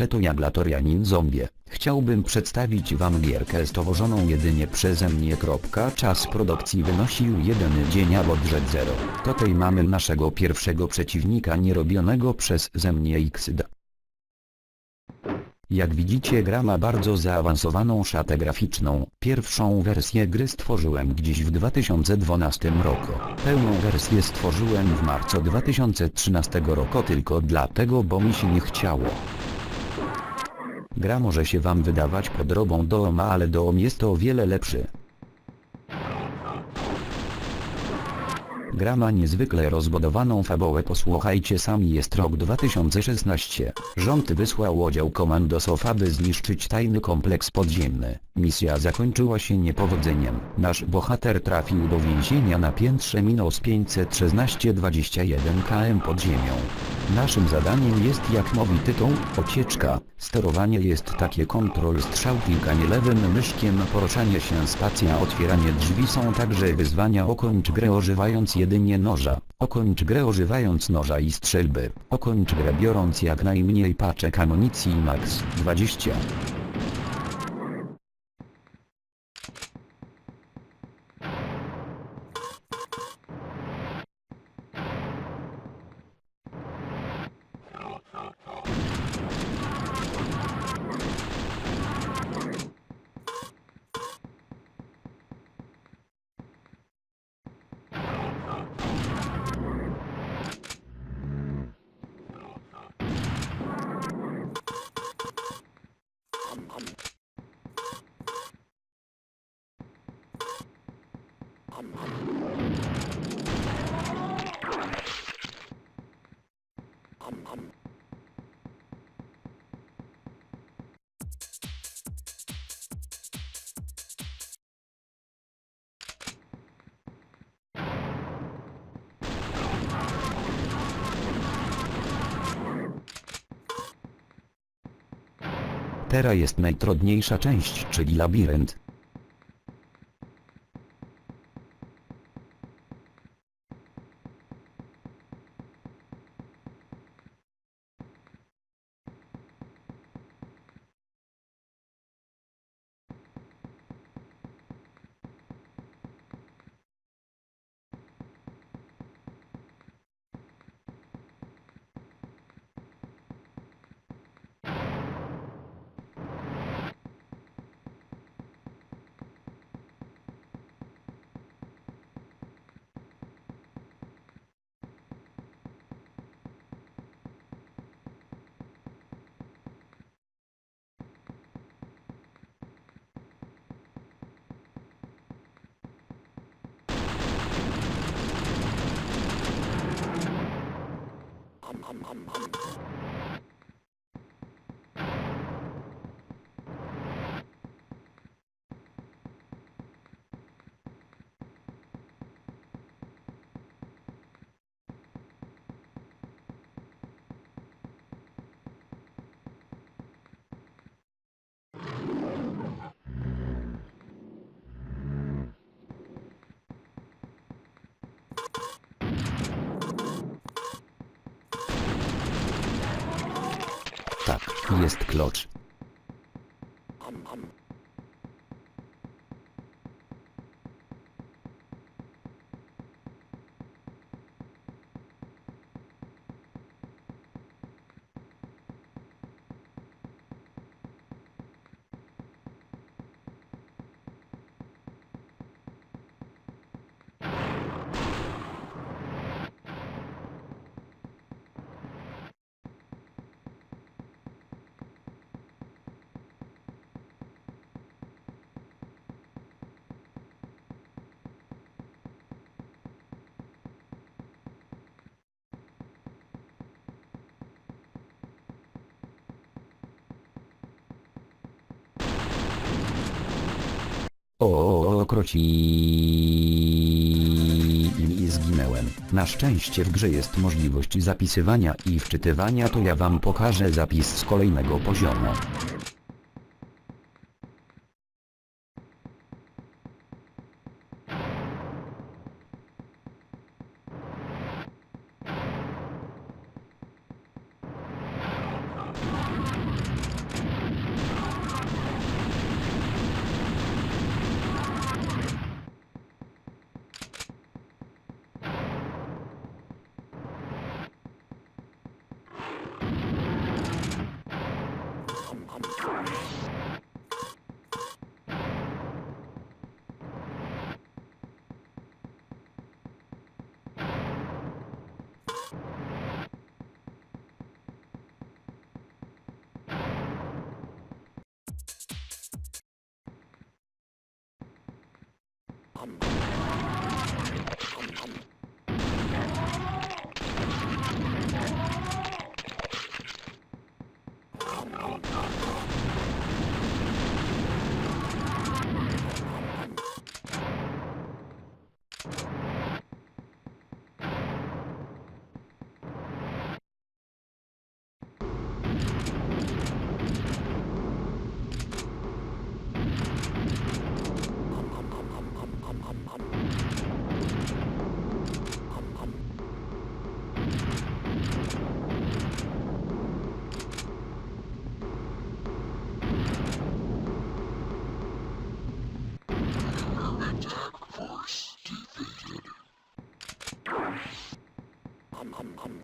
jeszcze to ja Glatorianin Zombie. Chciałbym przedstawić wam gierkę stworzoną jedynie przeze mnie. Czas produkcji wynosił jeden dzień a budżet 0. Tutaj mamy naszego pierwszego przeciwnika nierobionego przez ze mnie XD. Jak widzicie gra ma bardzo zaawansowaną szatę graficzną. Pierwszą wersję gry stworzyłem gdzieś w 2012 roku. Pełną wersję stworzyłem w marcu 2013 roku tylko dlatego bo mi się nie chciało. Gra może się wam wydawać podrobą Dooma ale Doom jest o wiele lepszy. Gra ma niezwykle rozbudowaną fabułę posłuchajcie sami jest rok 2016. Rząd wysłał oddział komandosów aby zniszczyć tajny kompleks podziemny. Misja zakończyła się niepowodzeniem. Nasz bohater trafił do więzienia na piętrze minus 516-21 km pod ziemią. Naszym zadaniem jest jak mówi tytuł, ucieczka. Sterowanie jest takie kontrol strzał klikanie lewym myszkiem poruszanie się spacja otwieranie drzwi są także wyzwania okończ grę używając jedynie noża, okończ grę używając noża i strzelby, okończ grę biorąc jak najmniej paczek amunicji max 20. Teraz jest najtrudniejsza część czyli labirynt. Come, come, come. Tak, jest klocz. O, i zginęłem. Na szczęście w grze jest możliwość zapisywania i wczytywania to ja wam pokażę zapis z kolejnego poziomu. I'm... Um, um, um.